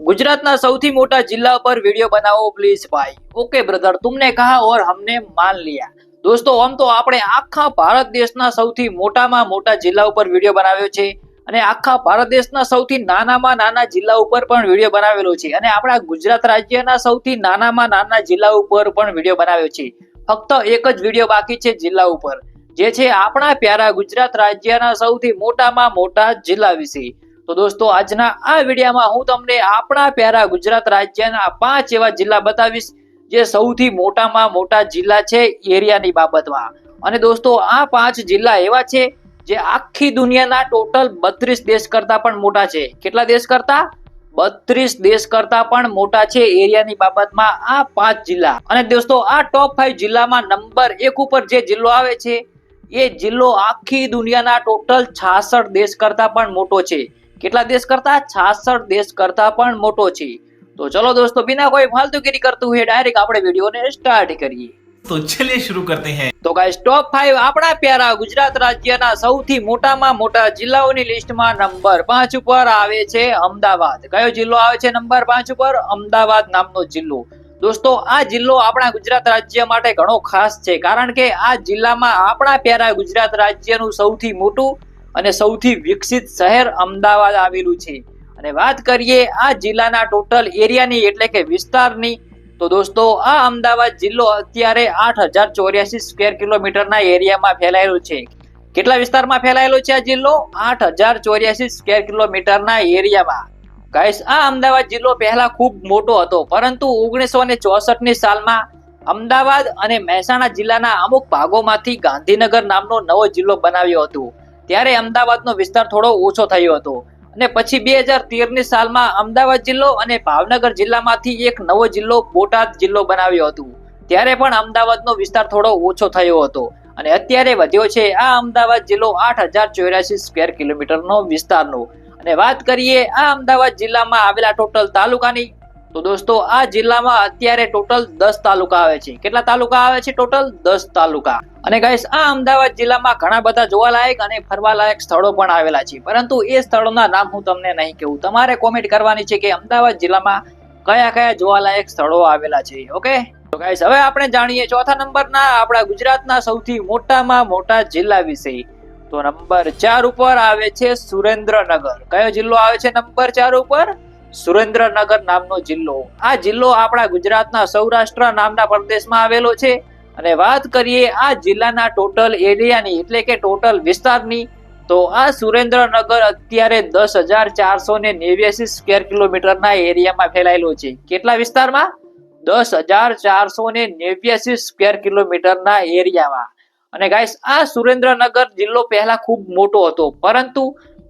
गुजरात ना સૌથી મોટા જિલ્લા પર વિડિયો બનાવો પ્લીઝ ભાઈ ઓકે બ્રધર तुमने कहा और हमने मान लिया દોસ્તો આમ તો આપણે આખા ભારત દેશના સૌથી મોટામાં મોટા જિલ્લા ઉપર વિડિયો બનાવ્યો છે અને આખા ભારત દેશના સૌથી નાનામાં નાના જિલ્લા ઉપર પણ વિડિયો બનાવેલો છે અને આપણા ગુજરાત રાજ્યના સૌથી નાનામાં નાના જિલ્લા ઉપર પણ વિડિયો બનાવ્યો છે ફક્ત એક જ વિડિયો બાકી છે જિલ્લા ઉપર જે છે આપણા પ્યારા ગુજરાત રાજ્યના સૌથી મોટામાં મોટા જિલ્લા વિશે તો દોસ્તો, આજના આ વિડીયોમાં હું તમને આપણા પ્યારા ગુજરાત રાજ્યના પાંચ એવા જિલ્લા બતાવીશ, જે સૌથી મોટામાં મોટા જિલ્લા છે એરિયાની બાબતમાં. અને દોસ્તો, આ પાંચ જિલ્લા એવા છે જે આખી દુનિયાના ટોટલ બત્રીસ દેશ કરતા પણ મોટા છે. કેટલા દેશ કરતા? બત્રીસ દેશ કરતા પણ મોટા છે એરિયાની બાબતમાં આ પાંચ જિલ્લા. અને દોસ્તો, આ ટોપ ફાઈવ જિલ્લામાં નંબર એક ઉપર જે જિલ્લો આવે છે, એ જિલ્લો આખી દુનિયાના ટોટલ છાસઠ દેશ કરતા પણ મોટો છે. કેટલા દેશ કરતા? છાસઠ દેશ કરતા પણ મોટો છે. તો ચલો દોસ્તો બિના કોઈ ફાલતુગીરી કરતું હોય ડાયરેક્ટ આપણે વિડીયોને સ્ટાર્ટ કરીએ. તો ચલિએ શરૂ કરતે હૈ. તો ગાઈસ ટોપ 5 આપણા પ્યારા ગુજરાત રાજ્યના સૌથી મોટામાં મોટા જિલ્લાઓની લિસ્ટમાં નંબર 5 ઉપર આવે છે અમદાવાદ. કયો જિલ્લો આવે છે નંબર 5 ઉપર? અમદાવાદ નામનો જિલ્લો. દોસ્તો આ જિલ્લો આપણા ગુજરાત રાજ્ય માટે ઘણો ખાસ છે કારણ કે આ જિલ્લામાં આપણા પ્યારા ગુજરાત રાજ્યનું સૌથી મોટું અને સૌથી વિકસિત શહેર અમદાવાદ આવેલું છે. અને વાત કરીએ આ જિલ્લાના ટોટલ એરિયાની એટલે કે વિસ્તારની, તો દોસ્તો, આ અમદાવાદ જિલ્લો અત્યારે આઠ હજાર ચોર્યાસી સ્ક્વેર કિલોમીટરના એરિયામાં ફેલાયેલો છે. કેટલા વિસ્તારમાં ફેલાયેલો છે આ જિલ્લો? આઠ હજાર ચોર્યાસી સ્ક્વેર કિલોમીટરના એરિયામાં. ગાઈસ, આ અમદાવાદ જિલ્લો પહેલા ખૂબ મોટો હતો, પરંતુ ઓગણીસો ને ચોસઠની સાલમાં અમદાવાદ અને મહેસાણા જિલ્લાના અમુક ભાગોમાંથી ગાંધીનગર નામનો નવો જિલ્લો બનાવ્યો હતો. ત્યારે અમદાવાદનો વિસ્તાર થોડો ઓછો થયો હતો. અને પછી બે હજાર તેરની સાલમાં અમદાવાદ જિલ્લો અને ભાવનગર જિલ્લામાંથી એક નવો જિલ્લો બોટાદ જિલ્લો બનાવ્યો હતો. ત્યારે પણ અમદાવાદનો વિસ્તાર થોડો ઓછો થયો હતો. અને અત્યારે વધ્યો છે આ અમદાવાદ જિલ્લો આઠ હજાર ચોર્યાસી સ્ક્વેર કિલોમીટરનો વિસ્તારનો. અને વાત કરીએ આ અમદાવાદ જિલ્લામાં આવેલા ટોટલ તાલુકાની તો દોસ્તો, આ જિલ્લામાં અત્યારે ટોટલ દસ તાલુકા આવે છે. કેટલા તાલુકા આવે છે ટોટલ? દસ તાલુકા. અને ગાઈસ આ અમદાવાદ જિલ્લામાં ઘણા બધા જોવાલાયક અને ફરવાલાયક સ્થળો પણ આવેલા છે. પરંતુ એ સ્થળોના નામ હું તમને નહીં કહું. તમારે કોમેન્ટ કરવાની છે કે અમદાવાદ જિલ્લામાં કયા કયા જોવાલાયક સ્થળો આવેલા છે ઓકે તો ગાઈસ હવે આપણે જાણીએ ચોથા નંબરના આપણા ગુજરાતના સૌથી મોટામાં મોટા જિલ્લા વિશે. તો નંબર ચાર ઉપર આવે છે સુરેન્દ્રનગર. કયો જિલ્લો આવે છે નંબર ચાર ઉપર? સુરેન્દ્રનગર નામનો જિલ્લો. આ જિલ્લો આપણા ગુજરાતના સૌરાષ્ટ્ર નામના પ્રદેશમાં આવેલો છે. અને વાત કરીએ આ જિલ્લાના ટોટલ એરિયાની એટલે કે ટોટલ વિસ્તારની, તો આ સુરેન્દ્રનગર અત્યારે દસ હજાર ચારસો ને નેવ્યાસી સ્ક્વેર કિલોમીટરના એરિયામાં ફેલાયેલો છે. કેટલા વિસ્તારમાં? દસ હજાર ચારસો ને નેવ્યાસી સ્ક્વેર કિલોમીટરના એરિયામાં. અને ગાઈસ આ સુરેન્દ્રનગર જિલ્લો પહેલા ખૂબ મોટો હતો. પરંતુ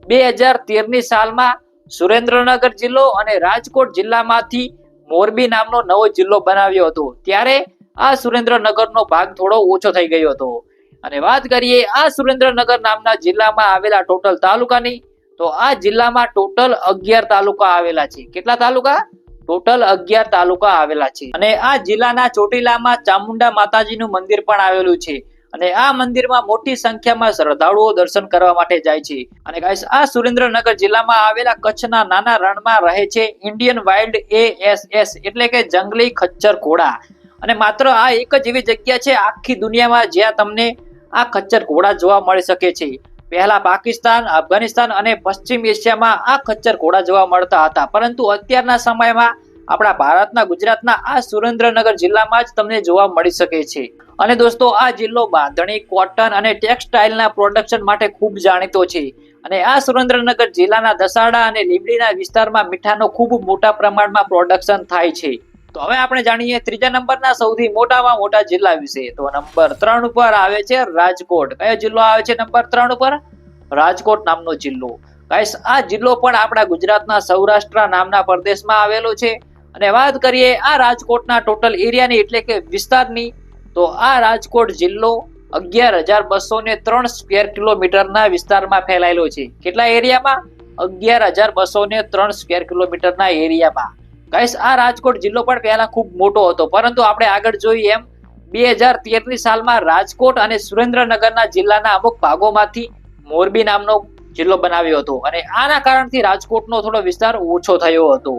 બે હજાર તેરની સાલમાં સુરેન્દ્રનગર જિલ્લો અને રાજકોટ જિલ્લામાંથી મોરબી નામનો નવો જિલ્લો બનાવ્યો હતો. ત્યારે આ સુરેન્દ્રનગરનો ભાગ થોડો ઓછો થઈ ગયો હતો. અને વાત કરીએ આ સુરેન્દ્રનગર નામના જિલ્લામાં આવેલા ટોટલ તાલુકાની, તો આ જિલ્લામાં ટોટલ અગિયાર તાલુકા આવેલા છે. કેટલા તાલુકા? ટોટલ અગિયાર તાલુકા આવેલા છે. અને આ જિલ્લાના ચોટીલામાં ચામુંડા માતાજીનું મંદિર પણ આવેલું છે. અને આ મંદિરમાં મોટી સંખ્યામાં શ્રદ્ધાળુઓ દર્શન કરવા માટે જાય છે. અને ગાઈસ આ સુરેન્દ્રનગર જિલ્લામાં આવેલા કચ્છના નાના રણમાં રહે છે ઇન્ડિયન વાઇલ્ડ એએસએસ એટલે કે જંગલી ખચ્ચર ઘોડા. અને માત્ર આ એક જ એવી જગ્યા છે આખી દુનિયામાં જ્યાં તમને આ ખચ્ચર ઘોડા જોવા મળી શકે છે. પહેલા પાકિસ્તાન, અફઘાનિસ્તાન અને પશ્ચિમ એશિયામાં આ ખચ્ચર ઘોડા જોવા મળતા હતા. પરંતુ અત્યારના સમયમાં આપણા ભારતના, ગુજરાતના, આ સુરેન્દ્રનગર જિલ્લામાં જ તમને જોવા મળી શકે છે. અને દોસ્તો, આ જિલ્લો બાંધણી, કોટન અને ટેક્સટાઇલના પ્રોડક્શન માટે ખૂબ જાણીતો છે. અને આ સુરેન્દ્રનગર જિલ્લાના દસાડા અને લીંબડીના વિસ્તારમાં મીઠાનો ખૂબ મોટા પ્રમાણમાં પ્રોડક્શન થાય છે. તો હવે આપણે જાણીએ ત્રીજા નંબરના સૌથી મોટામાં મોટા જિલ્લા વિશે. તો નંબર ત્રણ ઉપર આવે છે રાજકોટ. કયો જિલ્લો આવે છે નંબર ત્રણ ઉપર? રાજકોટ નામનો જિલ્લો. ગાઈસ, આ જિલ્લો પણ આપણા ગુજરાતના સૌરાષ્ટ્ર નામના પ્રદેશમાં આવેલો છે. અને વાત કરીએ આ રાજકોટના ટોટલ એરિયાની એટલે કે વિસ્તારની, તો આ રાજકોટ જિલ્લો અગિયાર હજાર બસો ને ત્રણ સ્ક્વેર કિલોમીટરના વિસ્તારમાં ફેલાયેલો છે. કેટલા એરિયામાં? અગિયાર હજાર બસો ને ત્રણ સ્ક્વેર કિલોમીટરના એરિયામાં. ગાઈસ, આ રાજકોટ જિલ્લો પણ પહેલા ખૂબ મોટો હતો, પરંતુ આપણે આગળ જોઈએ એમ, બે હજાર તેરની સાલમાં રાજકોટ અને સુરેન્દ્રનગરના જિલ્લાના અમુક ભાગોમાંથી મોરબી નામનો જિલ્લો બનાવ્યો હતો. અને આના કારણથી રાજકોટનો થોડો વિસ્તાર ઓછો થયો હતો.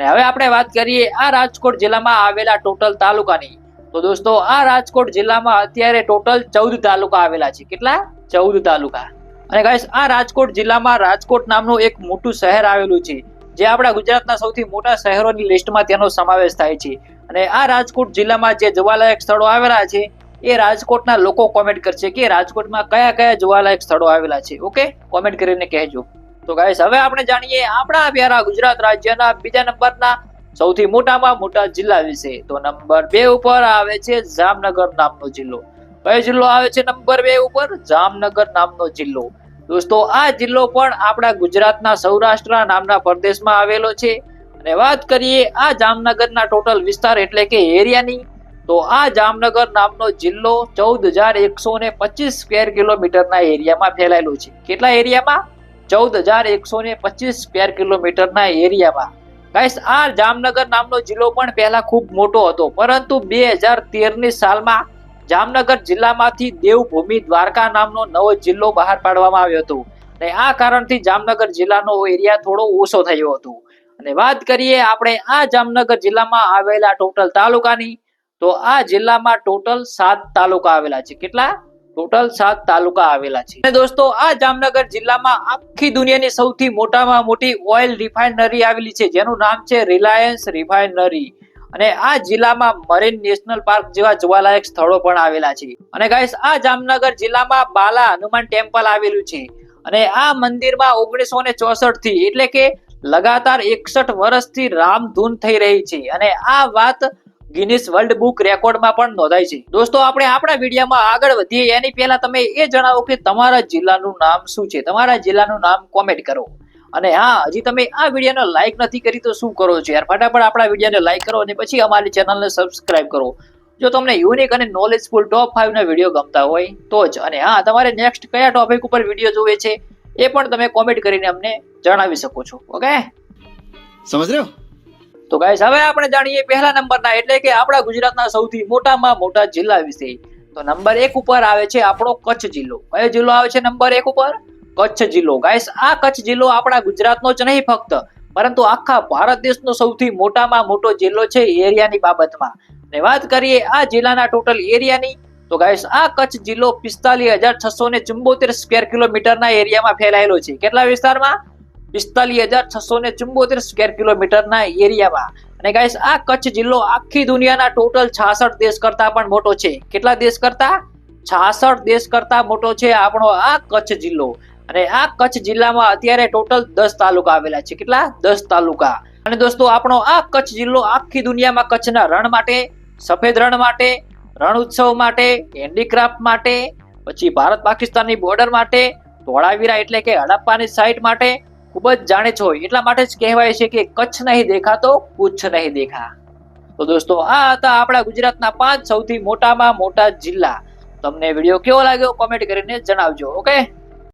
અને હવે આપણે વાત કરીએ આ રાજકોટ જિલ્લામાં આવેલા ટોટલ તાલુકાની. તો દોસ્તો, આ રાજકોટ જિલ્લામાં અત્યારે ટોટલ ચૌદ તાલુકા આવેલા છે. કેટલા? ચૌદ તાલુકા. અને ગાઈસ આ રાજકોટ જિલ્લામાં રાજકોટ નામનું એક મોટું શહેર આવેલું છે, જે આપણા ગુજરાતના સૌથી મોટા શહેરોની લિસ્ટમાં તેનો સમાવેશ થાય છે. અને આ રાજકોટ જિલ્લામાં જે જોવાલાયક સ્થળો આવેલા છે, એ રાજકોટના લોકો કોમેન્ટ કરશે કે રાજકોટમાં કયા કયા જોવાલાયક સ્થળો આવેલા છે. ઓકે કોમેન્ટ કરીને કહેજો. તો ગાઈસ હવે આપણે જાણીએ આપણા પ્યારા ગુજરાત રાજ્યના બીજા નંબરના સૌથી મોટામાં મોટા જિલ્લા વિશે. તો નંબર બે ઉપર આવે છે જામનગર નામનો જિલ્લો. કયો જિલ્લો આવે છે નંબર બે ઉપર? જામનગર નામનો જિલ્લો. દોસ્તો, આ જિલ્લો પણ આપણા ગુજરાતના સૌરાષ્ટ્ર નામના પ્રદેશમાં આવેલો છે. અને વાત કરીએ આ જામનગરના ટોટલ વિસ્તાર એટલે કે એરિયાની, તો આ જામનગર નામનો જિલ્લો ચૌદ હજાર એકસો ને પચીસ સ્ક્વેર કિલોમીટરના એરિયામાં ફેલાયેલો છે. કેટલા એરિયામાં? ચૌદ હજાર એકસો ને પચીસ સ્ક્વેર કિલોમીટરના એરિયામાં. ગાઈસ આ જામનગર નામનો જિલ્લો પણ પહેલા ખૂબ મોટો હતો. પરંતુ બે હજાર તેરની સાલમાં જામનગર જિલ્લામાંથી દેવભૂમિ દ્વારકા નામનો નવો જિલ્લો બહાર પાડવામાં આવ્યો હતો. અને આ કારણથી જામનગર જિલ્લાનો એરિયા થોડો ઓછો થયો હતો. અને વાત કરીએ આપણે આ જામનગર જિલ્લામાં આવેલા ટોટલ તાલુકાની, તો આ જિલ્લામાં ટોટલ સાત તાલુકા આવેલા છે. કેટલા? ટોટલ સાત તાલુકા આવેલા છે. અને દોસ્તો, આ જામનગર જિલ્લામાં આખી દુનિયાની સૌથી મોટામાં મોટી ઓઇલ રિફાઇનરી આવેલી છે, જેનું નામ છે રિલાયન્સ રિફાઇનરી. અને આ જિલ્લામાં મરીન નેશનલ પાર્ક જેવા જોવાલાયક સ્થળો પણ આવેલા છે. અને ગાઈસ, આ જામનગર જિલ્લામાં બાલા હનુમાન ટેમ્પલ આવેલું છે. અને આ મંદિરમાં ઓગણીસો ને ચોસઠથી એટલે કે લગાતાર એકસઠ વર્ષથી રામધૂન થઈ રહી છે. અને આ વાત ગિનિસ વર્લ્ડ બુક રેકોર્ડમાં પણ નોંધાય છે. દોસ્તો, આપણે આપણા વિડીયોમાં આગળ વધીએ. એની પહેલા તમે એ જણાવો કે તમારા જિલ્લાનું નામ શું છે? તમારા જિલ્લાનું નામ કોમેન્ટ કરો. અને હા, હજી તમે આ વિડીયોને લાઈક નથી કરી તો શું કરો છો યાર? ફટાફટ આપણા વિડીયોને લાઈક કરો અને પછી અમારી ચેનલને સબસ્ક્રાઇબ કરો. જો તમને યુનિક અને નોલેજફુલ ટોપ ફાઈવના વીડિયો ગમતા હોય, તો જ. અને હા, તમારે નેક્સ્ટ કયા ટોપિક ઉપર વીડિયો જોવે છે, એ પણ તમે કોમેન્ટ કરીને અમને જણાવી શકો છો. ઓકે સમજ રહ્યો? તો ગાઈસ હવે આપણે જાણીએ પહેલા નંબરના, એટલે કે આપણા ગુજરાતના સૌથી મોટામાં મોટા જિલ્લા વિશે. તો નંબર એક ઉપર આવે છે આપણો કચ્છ જિલ્લો. કયો જિલ્લો આવે છે નંબર એક ઉપર? કચ્છ જિલ્લો. ગાઈસ આ કચ્છ જિલ્લો આપણા ગુજરાતનો જ નહીં ફક્ત, પરંતુ આખા ભારત દેશનો સૌથી મોટામાં મોટો જિલ્લો છે એરિયાની બાબતમાં. ને વાત કરીએ આ જિલ્લાના ટોટલ એરિયાની, તો ગાઈસ આ કચ્છ જિલ્લો પિસ્તાલીસ હજાર છસો ને ચુંબોતેર સ્ક્વેર કિલોમીટરના એરિયામાં ફેલાયેલો છે. કેટલા વિસ્તારમાં? પિસ્તાલીસ હજાર છસો ને ચુંબોતેર સ્ક્વેર કિલોમીટરના એરિયામાં. અને ગાઈસ આ કચ્છ જિલ્લો આખી દુનિયાના ટોટલ છાસઠ દેશ કરતા પણ મોટો છે. કેટલા દેશ કરતા? છાસઠ દેશ કરતા મોટો છે આપણો આ કચ્છ જિલ્લો. અને આ કચ્છ જિલ્લામાં અત્યારે ટોટલ દસ તાલુકા આવેલા છે. કેટલા? દસ તાલુકા. અને દોસ્તો, આપણો આ કચ્છ જિલ્લો આખી દુનિયામાં કચ્છના રણ માટે, સફેદ રણ માટે, રણ ઉત્સવ માટે હેન્ડીક્રાફ્ટ માટે, પછી ભારત પાકિસ્તાનની બોર્ડર માટે, ધોળાવીરા એટલે કે હડપ્પાની સાઇટ માટે ખૂબ જ જાણે છો. એટલા માટે જ કહેવાય છે કે કચ્છ નહીં દેખાતો કુચ્છ નહીં દેખા. તો દોસ્તો, આ હતા આપણા ગુજરાતના પાંચ સૌથી મોટામાં મોટા જિલ્લા. તમને વીડિયો કેવો લાગ્યો? કોમેન્ટ કરીને જણાવજો ઓકે